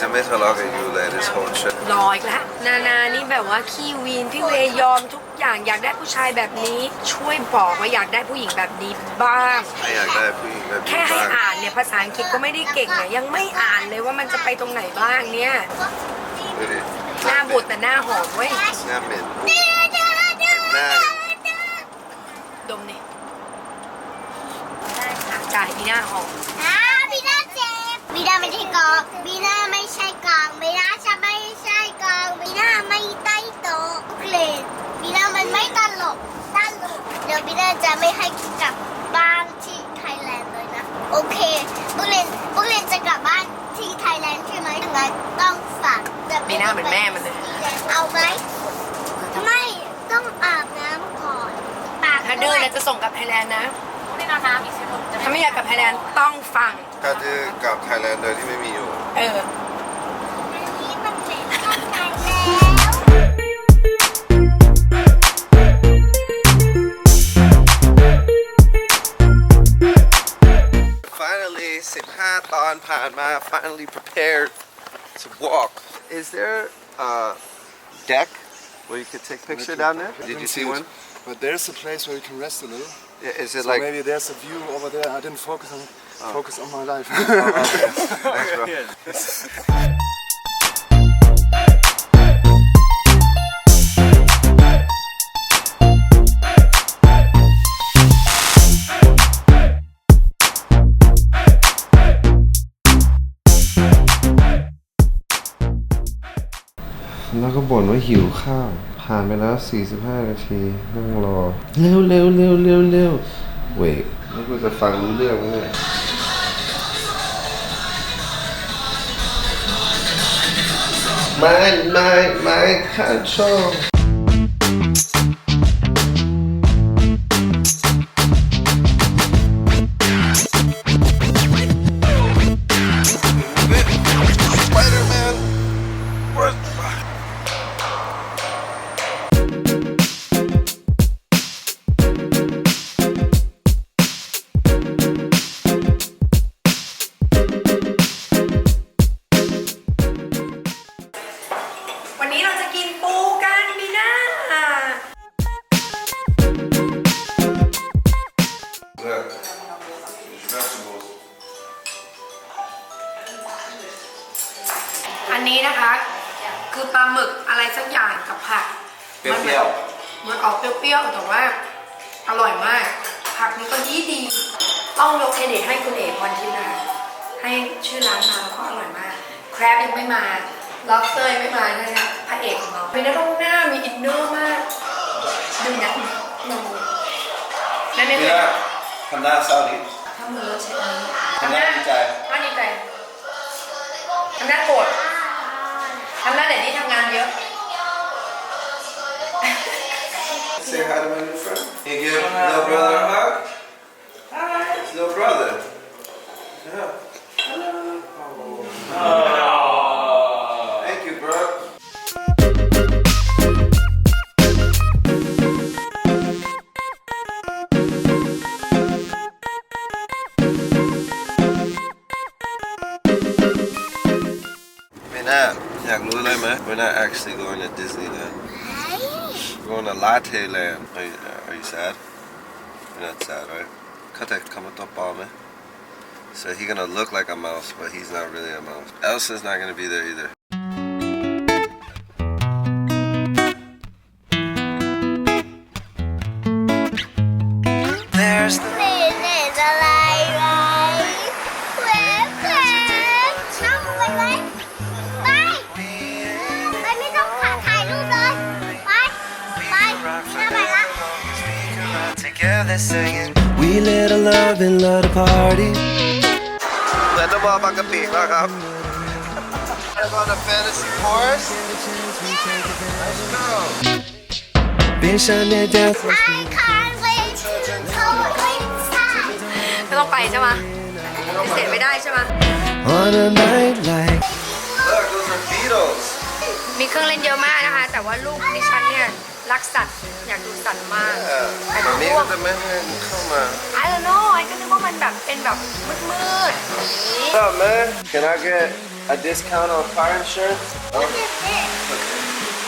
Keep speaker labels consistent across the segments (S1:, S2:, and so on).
S1: จะไม่ทะเลาะกับยูเลย this whole trip
S2: รออีกแล้วนานานี่แบบว่าขี้วีนพี่เวยอมทุกอย่างอยากได้ผู้ชายแบบนี้ ช่วยบอกว่าอยากได้ผู้หญิงแบบนี้บ้าง
S1: ไม่อยากได้ผู้หญิงแบบ
S2: แค่
S1: นี้
S2: ให้
S1: บ้าง
S2: อ่านเนี่ยภาษาอังกฤษก็ไม่ได้เก่งเนี่ยยังไม่อ่านเลยว่ามันจะไปตรงไหนบ้างเนี่ย
S1: ดูดิ
S2: หน้าบุดแต่หน้าหอมเว้ย
S1: หน้าเหม็นหน้า
S2: ดมนี่จ่ายอีหน้าหอม
S3: อ่าบีน่าเจ็บบีน่าไม่ใช่กองบีน่าไม่ใช่กองบีน่าจะไม่ใช่กองบีน่าไม่ใต้โต๊ะบุกเลนบีน่ามันไม่ตลกตลกเดี๋ยวบีน่าจะไม่ให้กลับบ้านที่ไทยแลนด์เลยนะ โอเคบุกเลนบุกเลนจะกลับบ้านที่ไทยแลนด์ใช่ไหมงั้นต้องฝากจะ
S2: มีหน้าเหมือนแม่มันเลย
S3: เอาไหมไม่ต้องอาบน้ำก่อนปาก
S2: ถ้าดื้อแล้วจะส่งกลับไทยแลนด์นะถ้าไม่อยากกลับไทยแลนด์ต้องฟัง
S1: ถ้าดื้อกลับไทยแลนด์โดยที่ไม่มีอยู่
S2: เออ
S3: อันนี้มันเป็นข้างในแล้ว
S1: Finally 15 ตอนผ่านมา finally prepared to walk is there a deck where you could take picture down there
S4: I
S1: did
S4: didn't
S1: you see one
S4: But there's a place where you can rest a little.
S1: Yeah, is it
S4: So
S1: like
S4: maybe there's a view over there. I didn't focus on Focus on my life.
S1: Thanks, bro.
S5: ๆแล้วก็บ่นว่าหิวข้าว ผ่านไปแล้ว 45 นาทีนั่งรอ เร็วเร็วเร็วเร็วเร็วเวกแล้วกูจะฟังรู้เรื่องไหมเนี่ย ไม่ไม่ อ
S2: ร้านมาแล้วก็อร่อยมาก แครบยังไม่มาล็อบสเตอร์ยังไม่มานะคะพระเอกของเราเป็นนักร้องหน้ามีอินเนอร์มากดูนะดูนั่นเอง
S1: เนี่ยทำหน้าเศร้าดิ
S2: ทำมือเช็ดมือ
S1: ทำหน้าดีใจ
S2: ทำหน้าดีใจทำหน้าโกรธทำหน้าไหนที่ทำงานเยอะ
S1: Say hi to my new friend. You give little brother a hug? Hi. It's little brother. Yeah. Oh. Thank you, bro. We're not, อยากรู้เลยไหม We're not actually going to Disneyland. We're going to Latte Land. Are you, are you sad? You're not sad, right? Cut that come up bomb, So he's gonna look like a mouse, but he's not really a mouse. Elsa's not gonna be there either. There's the Together singing,
S6: we lit a love and love to party.
S1: เหมือนจะมองบางกะปิมากครับ I'm on a fantasy horse. Let's go.
S6: Been shutting it down.
S3: I can't wait to go inside
S2: ต้องไปใช่ไหมปฏิเสธไม่ได้ใช่ไหม
S7: On a night like
S1: Look, those are beetles.
S2: มีเครื่องเล่นเยอะมากนะคะ แต่ว่าลูกดิฉันเนี่ยรักสัตว์อยากดูสัตว์มาก
S1: Yeah. But me with the man, come on.
S2: I don't know ไอ้ก็นึกว่ามันแบบเป็นแบบมืดๆอย่างนี้
S1: What's up, man? Can I get a discount on car insurance? Oh,
S3: Look at this.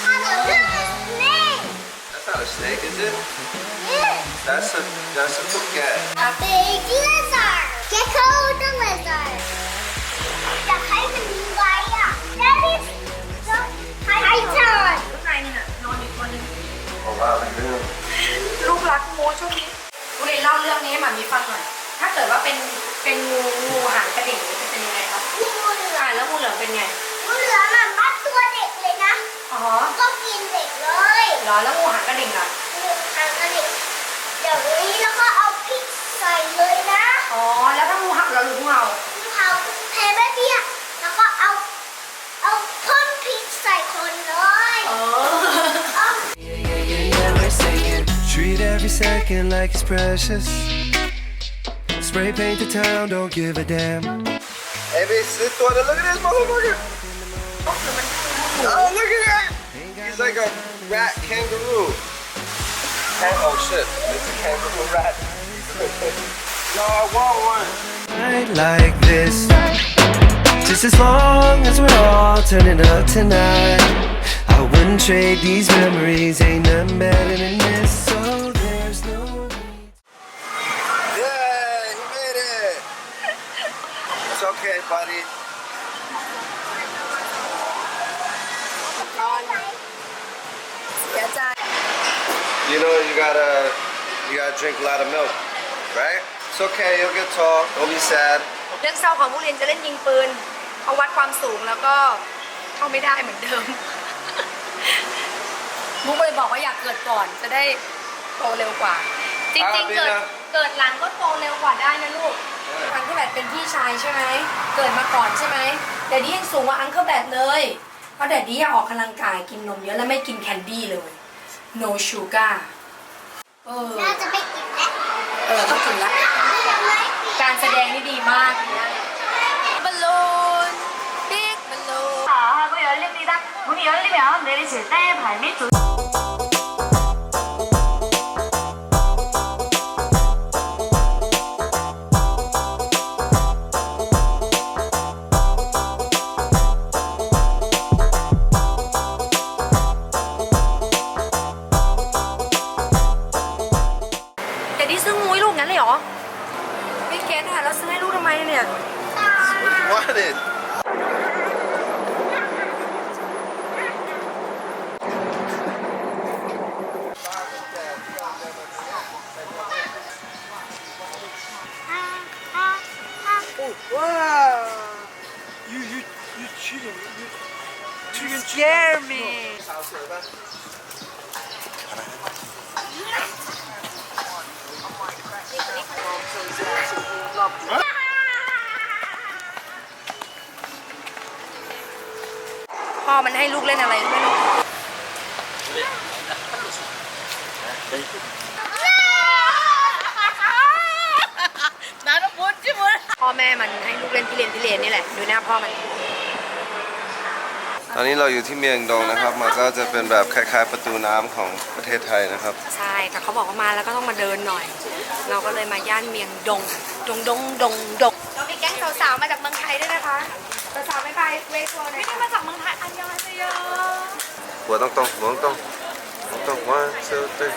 S3: Hello, look at snake.
S1: that's not a snake, is it?
S3: Yes.
S1: That's a that's a bouquet.
S3: A big lizard. Gecko the lizard. อย
S7: like it's precious. Spray paint the town, don't give a damn.
S1: Hey, sit down. Look at this motherfucker. Oh, look at that. He's like a rat kangaroo. Kan- oh shit, it's a kangaroo rat. no, I want one.
S7: Night like this. Just as long as we're all turning up tonight. I wouldn't trade these memories, ain't nothing better than this.
S1: Drink a lot of milk, right? It's okay, you'll get tall. Don't be sad.
S2: เรื่องเศร้าของผู้เรียนจะเล่นยิงปืนเขาวัดความสูงแล้วก็เข้าไม่ได้เหมือนเดิม มุกเลยบอกว่าอยากเกิดก่อนจะได้โตเร็วกว่า จริง
S1: อ่า
S2: ๆเกิด
S1: ดีนะ
S2: เกิดหลังก็โตเร็วกว่าได้นะลูก อังเคิลแบทเป็นพี่ชายใช่ไหม เกิดมาก่อนใช่ไหมแดดดี้ยังสูงกว่าอังเคิลแบทเลย เพราะแดดดี้ออกกำลังกายกินนมเยอะและไม่กินแคนดี้เลย no sugar เออ
S3: น่าจะไม่กินแล้ว
S2: เออต้องกินละ การแสดงนี่ดีมากบอลลูนบิ๊กบอลลูน
S8: 하고 열립니다. 문이 열리면 내리실 때 발밑 조...
S2: แ ลูกทำไมเนี่ย
S1: What you wanted?
S2: พ่อแม่มันให้ลูกเล่นที่เรียนที่เรียนนี่แหละ ดูหน้าพ่อมัน
S1: ตอนนี้เราอยู่ที่เมียงดงนะครับ มันก็จะเป็นแบบคล้ายๆประตูน้ำของประเทศไทยนะครับ
S2: ใช่ แต่เขาบอกว่ามาแล้วก็ต้องมาเดินหน่อย เราก็เลยมาย่านเมียงดง ดงดงดงดงเรามีแก๊งสาวๆมาจากเมืองไทยด้วยนะคะสาวๆไม่ไปเวทโชว์หน่อยค่ะมาจากเมืองไทยอันยองอาเซโย
S1: หัวต้องตรงหัวต้องตรงหัวต้อง one two three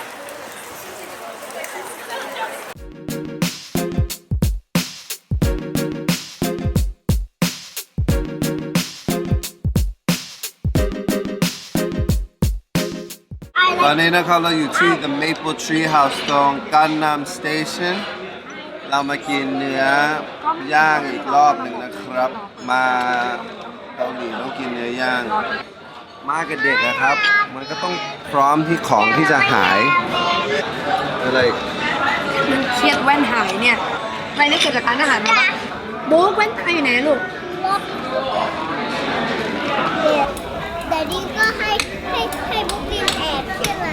S1: ตอนนี้นะครับเราอยู่ที่ The Maple Tree House ตรง Gangnam Station เรามากินเนื้อย่างอีกรอบหนึ่งนะครับ มาเกาหลีต้องกินเนื้อย่าง มากับเด็กนะครับ มันก็ต้องพร้อมที่ของที่จะหายอะไร
S2: เครียดแว่นหายเนี่ยอะไรนี่เกิดจากร้านอาหารมาปะบุ๊กแว่นตาอยู่ไหนลูก
S3: แต่ดีก็ให้ให้ให้บุกลินแอบใช่ไหม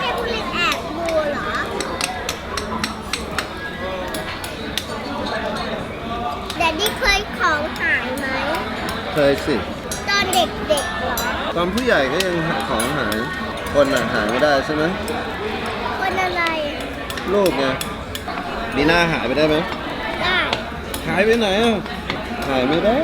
S3: ให้บุกลินแอบดูเหรอ ของหายไหม
S1: เคยสิ
S3: ตอนเด็กๆเหรอ
S1: ตอนผู้ใหญ่ก็ยังของหาย คนอะหายไม่ได้ใช่ไหม
S3: คนอะไร
S1: ลูกไงมีหน้าหายไปได้ไหม
S3: ได้
S1: หายไปไหนอะ หายไม่ได้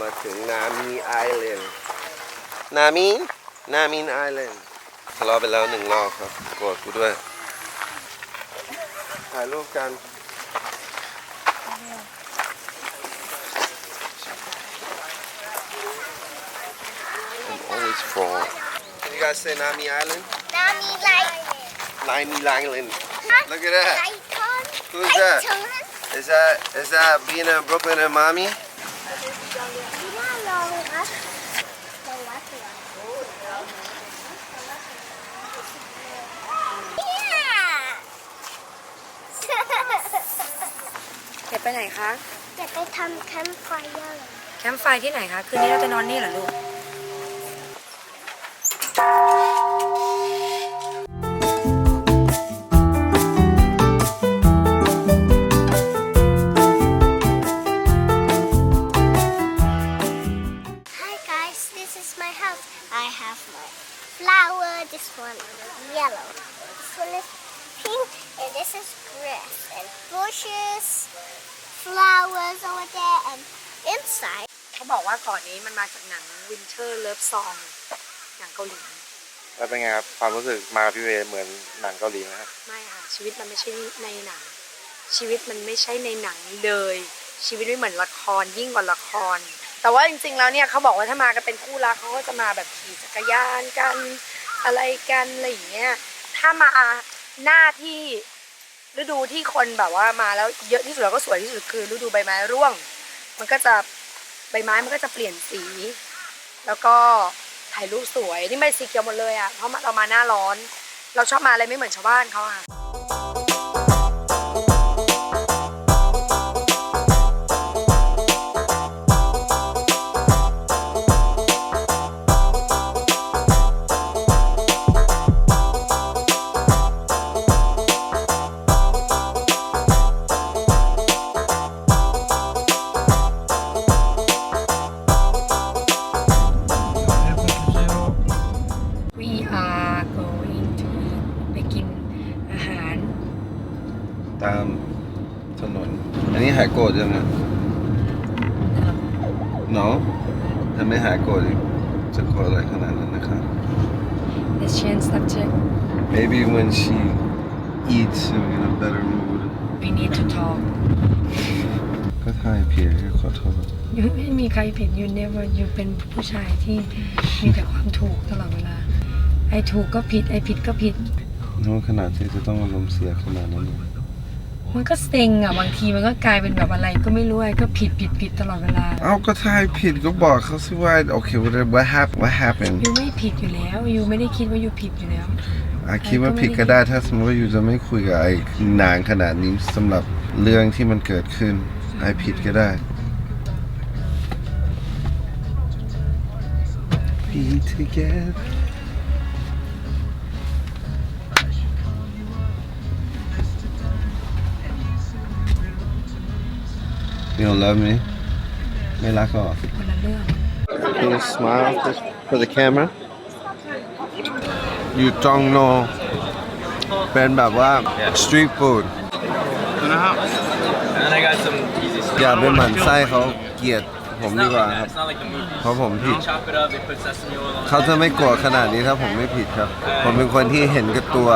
S1: มาถึงนามีไอแลนด์นามีนามีไอแลนด์ทะเลาะไปแล้วหนึ่งรอบครับโกรธกูด้วย ถ่ายรูปกัน I'm always wrong. Can you guys say Nami Island?
S3: น้ำมีไร
S1: Nami Island. Look at
S3: ไก่
S1: that.
S3: ทอน
S1: Who's
S3: ไก่
S1: that?
S3: ทอน
S1: Is that is that Bina, Brooklyn, and Mommy?
S3: ที่น่าลองครับลองวัดเหรอเนี่ย
S2: เดี๋ยวไปไหนคะ
S3: จะไปทำแคมป์ไฟเยอร์
S2: แคมป์ไฟที่ไหนคะ คืนนี้เราจะนอนนี่เหรอลูก
S9: ความรู้สึกมากับพี่เวย์เหมือนหนังเกาหลีไหมครับ
S2: ไม่ค่ะ ชีวิตมันไม่ใช่ในหนัง ชีวิตมันไม่ใช่ในหนังเลย ชีวิตไม่เหมือนละครยิ่งกว่าละคร แต่ว่าจริงๆแล้วเนี่ยเขาบอกว่าถ้ามากันเป็นคู่รักเขาก็จะมาแบบขี่จักรยานกันอะไรกันอะไรอย่างเงี้ยถ้ามาหน้าที่ฤดูที่คนแบบว่ามาแล้วเยอะที่สุดแล้วก็สวยที่สุดคือฤดูใบไม้ร่วง มันก็จะใบไม้มันก็จะเปลี่ยนสี แล้วก็ายรูปสวย นี่ไม่สีเขียวหมดเลยอะ เพราะเรามาหน้าร้อน เราชอบมาอะไรไม่เหมือนชาวบ้านเขาอะ
S1: when she eats she'll be in a better mood
S2: we need to talk
S1: ก็ถ่ายเพียก็ขอโทษ
S2: ยูไม่มีใครผิด you never ยูเป็นผู้ชายที่มีแต่ความถูกตลอดเวลา ไอ้ถูกก็ผิด ไอ้ผิดก็ผิด
S1: น้องขนาดที่จะต้องอารมณ์เสียขนาดนั้นเลย
S2: มันก็เซ็งอะบางทีมันก็กลายเป็นแบบอะไรก็ไม่รู้ไอ้ก็ผิดผิดผิดตลอดเวลา
S1: เอาก็ถ่ายผิดก็บอกเขาสิว่าโอเค what what happened what happened
S2: ยูไม่ผิดอยู่แล้วยูไม่ได้คิดว่ายูผิดอยู่แล้ว
S1: อาคิดว่าผิดก็ได้ถ้าสมมติว่าอยู่จะไม่คุยกับไอ้นานขนาดนี้สำหรับเรื่องที่มันเกิดขึ้นไอ้ผิดก็ได้ Be together You don't love me ไม่รักก็
S2: คนละเรื่อง
S1: Can you smile just for the camera? You don't know เป็นแบบว่า street food
S9: And I got some easy
S1: อย่าไปหมั่นไส้เขาเกลียด ผมดีกว่าครับ เพราะผมผิด เขาจะไม่โกรธขนาดนี้ถ้าผมไม่ผิดครับ ผมเป็นคนที่เห็นกับตัว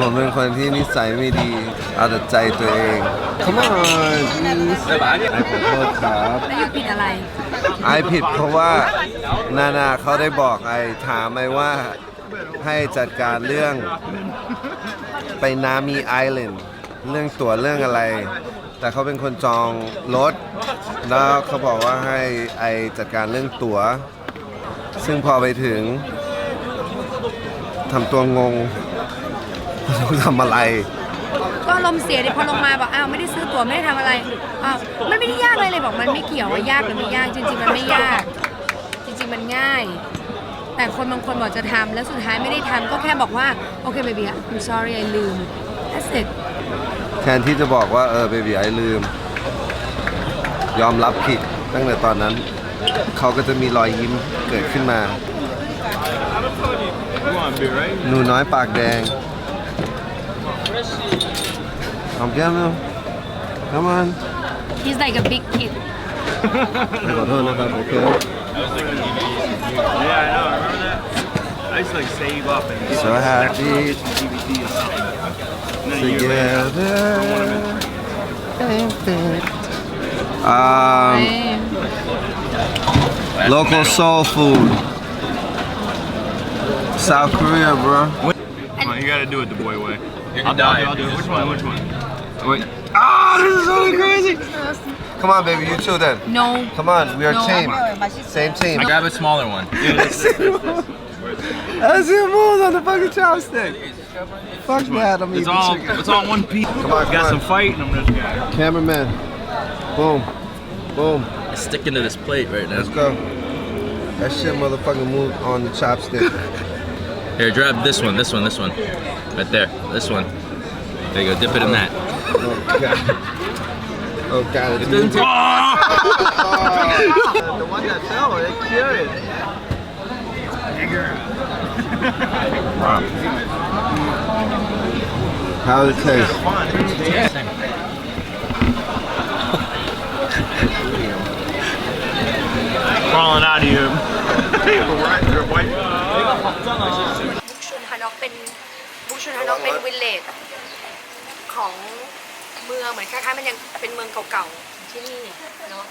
S1: ผมเป็นคนที่นิสัยไม่ดี เอาแต่ใจตัวเอง Come on please ไอขอโทษครับ
S2: แล้วยูผิดอะไร
S1: ไอผิดเพราะว่านานาเขาได้บอกไอถามไอว่าให้จัดการเรื่องไปนามีไอแลนด์เรื่องตั๋วเรื่องอะไร แต่เขาเป็นคนจองรถ แล้วเขาบอกว่าให้ไอจัดการเรื่องตั๋ว ซึ่งพอไปถึงทำตัวงงทำอะไร
S2: ก็ลมณ์เสียดิพอลงมาบอกอ้าวไม่ได้ซื้อตั๋วไม่ได้ทำอะไรอ้าวมันไม่ได้ยากเลยเลยบอกมันไม่เกี่ยวว่ายากหรือไม่ยากจริง ๆ มันไม่ยาก จริงๆมันง่าย แต่คนบางคนบอกจะทำแล้วสุดท้ายไม่ได้ทำก็แค่บอกว่าโอเค baby I'm sorry I ลืม that's it
S1: แทนที่จะบอกว่าเออเบบีไอลืม ยอมรับผิดตั้งแต่ตอนนั้น เขาก็จะมีรอยยิ้มเกิดขึ้นมาหนูน้อยปากแดงหอมแก้มเร็ว Come on
S2: he's like a big kid
S1: ขอโทษนะครับโอเค
S10: Yeah, I know. Remember that? I used to like save up and get
S1: so happy
S10: DVD or something. And then a year later,
S1: together um local soul food South Korea bro
S10: Come on, you gotta do it the boy way. I'll, do, I'll do, I'll do it. Which one? Which one? Wait. Ah, this is so crazy.
S1: Come on baby you too then
S2: no
S1: Come on, we are
S2: No.
S1: team. Same team.
S9: I grab a smaller one.
S1: That's your move on the fucking chopstick. Fuck that, I'm
S10: It's
S1: eating
S10: all,
S1: chicken.
S10: it's all one piece.
S1: Come on, come
S10: got
S1: on.
S10: some fight and I'm just gonna.
S1: Cameraman. Boom. Boom.
S9: Sticking to this plate right now.
S1: Let's go. That shit motherfucking moved on the chopstick.
S9: Here, grab this one, this one, this one. Right there. This one. There you go. Dip it in that.
S1: Oh god. Oh god, it's
S9: It doesn't
S1: moving.
S9: take. Ah!
S1: The one that fell, they cured. How does it taste?
S10: Crawling out of you.
S2: บุกชุนฮานอกเป็นบุกชุนฮานอกเป็นวิลเลจของเมืองเหมือนคล้ายๆมันยังเป็นเมืองเก่าๆที่นี่เนาะ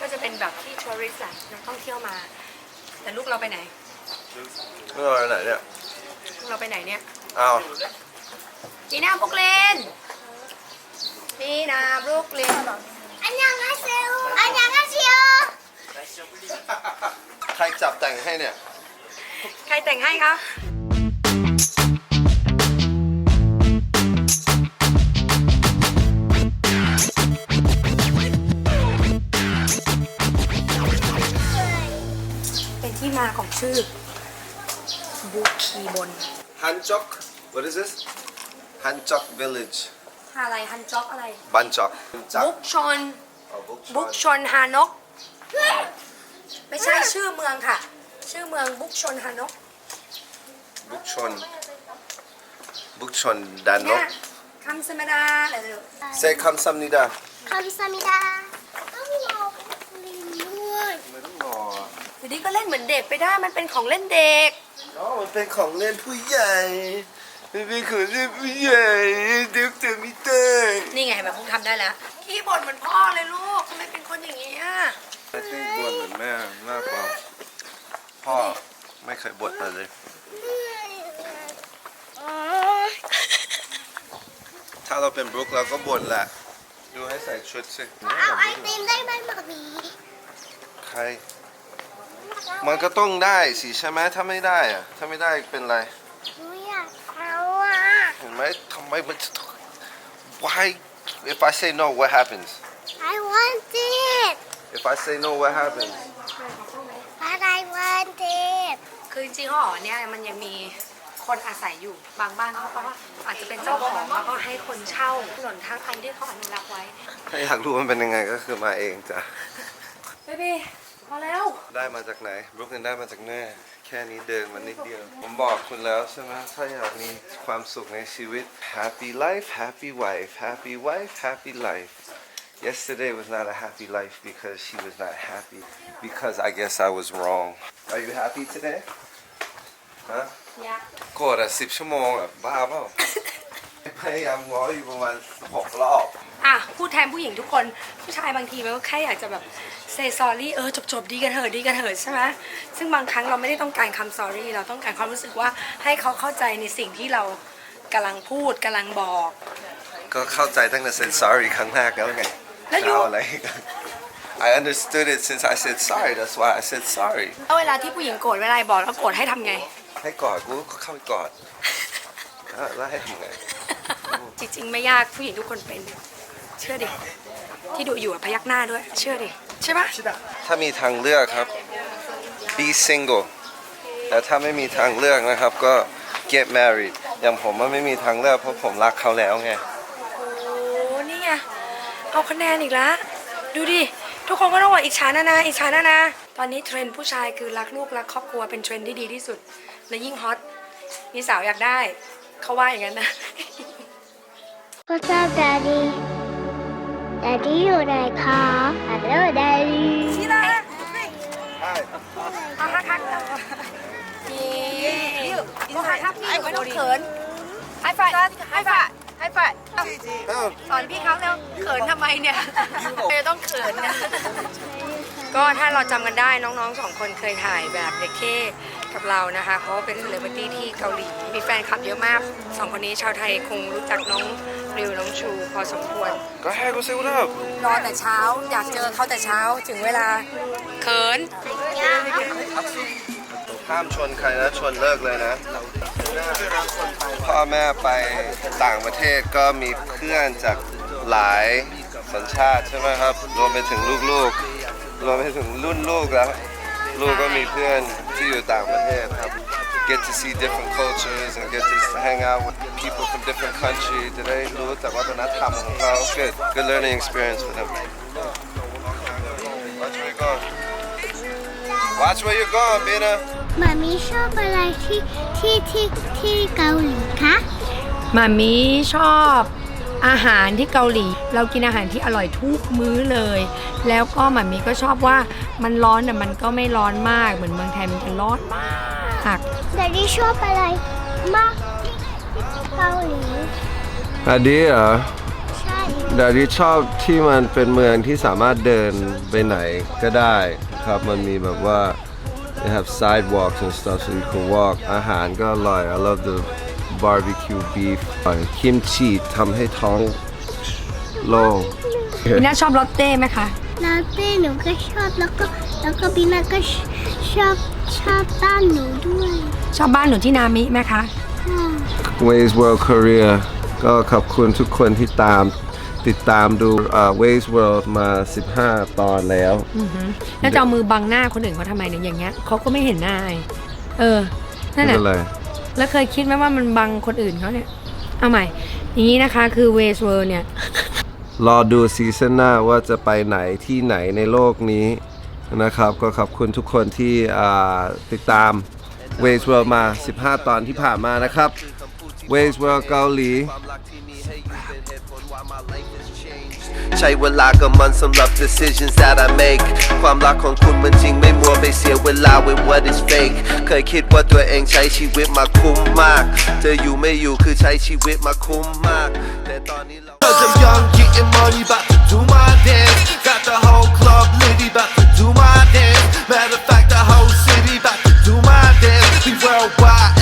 S2: ก็จะเป็นแบบที่ทัวริสต์อะนักท่องเที่ยวมา แต่ลูกเราไปไหน
S1: ไม่เอาอะไรเนี่ย
S2: ลูกเราไปไหนเนี่ย
S1: เอา
S2: นีนาบรุกเลนนี่นาบรุกเลน
S3: อันยังอาเซลอันยังอาเซีย
S1: ใครจับแต่งให้เนี่ย
S2: ใครแต่งให้คะเป็นที่มาของชื่อบุคีบน
S1: Hanjok what is this Hanjok village
S2: อะไรฮันจ็อกอะไร
S1: Banjok
S2: บุกชน
S1: อ๋อ Buk
S2: บุก
S1: Chon
S2: ชนฮานก ไม่ใช่ชื่อเมืองค่ะ ชื่อเมืองบุกชนฮานก
S1: Buk Chon Buk Chon ดันน
S2: เนี่
S1: ก
S2: ยคำสมดาอะไรเดี๋ยว
S1: Say kamsamnida
S3: คำสมิดาต้องรอลินด้วย
S1: ไม่ต้องรอ
S2: อยู่ดีก็เล่นเหมือนเด็กไปได้มันเป็นของเล่นเด็ก
S1: อ๋อมันเป็นของเล่นผู้ใหญ่มัน เป็นของเล่นผู้ใหญ่เด็กแต่ไม่ได้
S2: นี่ไงแบบคงทำได้แล้วขี้บ่นเหมือนพ่อเลยลูกทำไมเป็นคนอย่างนี้อะ
S1: ไอ้ที่บ่นเหมือนแม่มากกว่าพ่อไม่เคยบ่นมาเลย ถ้าเราเป็นบรุกเราก็บ่นแหละ ดูให้ใส่ชุดสิ
S3: เอาไอติมได้ไหมหมามี
S1: ใคร มันก็ต้องได้สิใช่ไหมถ้าไม่ได้อะถ้าไม่ได้เป็นไร
S3: หนูอยากเอาอะ
S1: เห็น ไหมทำไมมันจะต้อง why if I say no what happens
S3: I want it
S1: if I say no what happens
S3: but I want it
S2: คือจริงๆหอเนี่ยมันยังมีคนอาศัยอยู่บางบ้านเขาก็อาจจะเป็นเจ้าของแล้วก็ให้คนเช่าถนนทางอันที่เขาอนุรักษ์ไว้
S1: ถ้าอยากรู้มันเป็นยังไงก็คือมาเองจ้ะ
S2: เบบีพอแล้ว
S1: ได้มาจากไหนบรุกลินได้มาจากแน่แค่นี้เดินมานิดเดียว ผมบอกคุณแล้วใช่ไหมถ้าอยากมีความสุขในชีวิต happy life happy wife happy wife happy life
S11: Yesterday was not a happy life because she was not happy because I guess I was wrong. Are you happy today? Huh?
S2: อยาก
S11: โกรธอะสิบชั่วโมงอะบ้าเปล่าพยายามง้ออยู่ประมาณหกรอบ
S2: อะพูดแทนผู้หญิงทุกคนผู้ชายบางทีมันก็แค่อยากจะแบบ say sorry เออจบจบๆดีกันเถอะดีกันเถอะใช่ไหมซึ่งบางครั้งเราไม่ได้ต้องการคำ sorry เราต้องการความรู้สึกว่าให้เขาเข้าใจในสิ่งที่เรากำลังพูดกำลังบอก
S11: ก็เข้าใจตั้งแต่ said sorry ครั้งแรกแล้วไง
S2: แล้วอยู่
S11: เอาอะไรกัน I understood it since I said sorry that's why I said sorry
S2: แล้วเวลาที่ผู้หญิงโกรธเวลาบอกแล้วโกรธให้ทำไง
S11: ให้กอดกูก็เข้าไปกอดอะแล้วให้ทำไง
S2: จริงๆไม่ยากผู้หญิงทุกคนเป็นเชื่อดิ ที่ดูอยู่อะพยักหน้าด้วย เชื่อดิ ใช่ปะ
S11: ถ้ามีทางเลือกครับ be single แต่ถ้าไม่มีทางเลือกนะครับก็ get married อย่างผมมันไม่มีทางเลือกเพราะผมรักเขาแล้วไง
S2: โอ้นี่ไงเอาคะแนนอีกแล้วดูดิ ทุกคนก็ต้องบอกอิจฉานะนะอิจฉานะนะตอนนี้เทรนด์ผู้ชายคือรักลูกรักครอบครัวเป็นเทรนด์ที่ดีที่สุด และยิ่งฮอตมีสาวอยากได้ เขาว่าอย่างนั้นนะ
S3: What's up Daddy Daddy อยู่ไหนคะ Hello Daddy
S2: ที่รักเอาฮักฮักเอานี่ก็ฮักฮักพี่ไม่ต้องเขินไฮไฟไฮไฟไฮไฟสอนพี่เขาแล้วเขินทำไมเนี่ยต้องเขินนะ ก็ถ้าเราจำกันได้น้องๆสองคนเคยถ่ายแบบเด็กเท่กับเรานะคะเพราะว่าเป็นเซเลบริตี้ที่เกาหลีมีแฟนคลับเยอะมากสองคนนี้ชาวไทยคงรู้จักน้องริวน้องชูพอสมควร
S11: ก็ให้กูซิวแล้ว
S2: รอแต่เช้า อยากเจอเขาแต่เช้าถึงเวลาเขิน
S11: ห้ามชนใครนะชนเลิกเลยนะพ่อแม่ไปต่างประเทศก็มีเพื่อนจากหลายสัญชาติใช่ไหมครับ รวมไปถึงลูกๆ รวมไปถึงรุ่นลูกแล้ว ลูกก็มีเพื่อนที่อยู่ต่างประเทศครับ get to see different cultures and get to hang out with people from different countries จะได้รู้จากวัฒนธรรมของเขา good good learning experience for them watch where you're going watch where you're going Bina
S3: มามีชอบอะไรที่ที่ที่ที่เกาหลีคะ
S2: มามีชอบ อาหารที่เกาหลี เรากินอาหารที่อร่อยทุกมื้อเลย แล้วก็มามีก็ชอบว่ามันร้อนแต่มันก็ไม่ร้อนมากเหมือนเมืองไทยมันจะร้อนมาก
S3: Daddy ชอบอะไรมากที่เกาหลี
S1: อันนี้เหรอ
S3: ใช่
S1: ดาดิชอบที่มันเป็นเมืองที่สามารถเดินไปไหนก็ได้ครับมันมีแบบว่า they have sidewalks and stuff so you can walk อาหารก็อร่อย I love the barbecue beef คิมชีทำให้ท้องโล่ง
S2: พี่น่าชอบลอตเต้ไหมคะ
S3: ลาเต้หนูก็ชอบแล้วก็แล้วก็บีนาก็ชชอบชอบบ้านหนูด้วย
S2: ชอบบ้านหนูที่นามิไหมคะ
S3: ค่ะ
S1: Ways World Korea ก็ขอบคุณทุกคนที่ตามติดตามดูเอ่อ Ways World มา 15 ตอนแล้ว
S2: แล้วจะเอามือบังหน้าคนอื่นเขาทำไมเนี่ยอย่างเงี้ยเขาก็ไม่เห็นหน้าไงเออ นั่นแห
S1: ไม่
S2: ละ
S1: เป็นไร
S2: แล้วเคยคิดไหมว่ามันบังคนอื่นเขาเนี่ย เอาใหม่ อย่างนี้นะคะคือเวสเวอร์เนี่ย
S1: รอดูซีซั่นหน้าว่าจะไปไหนที่ไหนในโลกนี้นะครับ ก็ขอบคุณทุกคนที่อ่าติดตาม Ways World มา 15 ตอนที่ผ่านมานะครับ Ways World เกาหลี
S6: ใช้เวลากับมันสำหรับ decisions that I make. ความรักของคุณมันจริงไม่มัวไปเสียเวลา with what is fake? เคยคิดว่าตัวเองใช้ชีวิตมาคุ้มมากเธออยู่ไม่อยู่คือใช้ชีวิตมาคุ้มมาก แต่ตอนนี้เรา Cause I'm young getting money about to do my dance.
S1: Got the whole club litty about to do my dance. Matter of fact the whole city about to do my dance. We worldwide.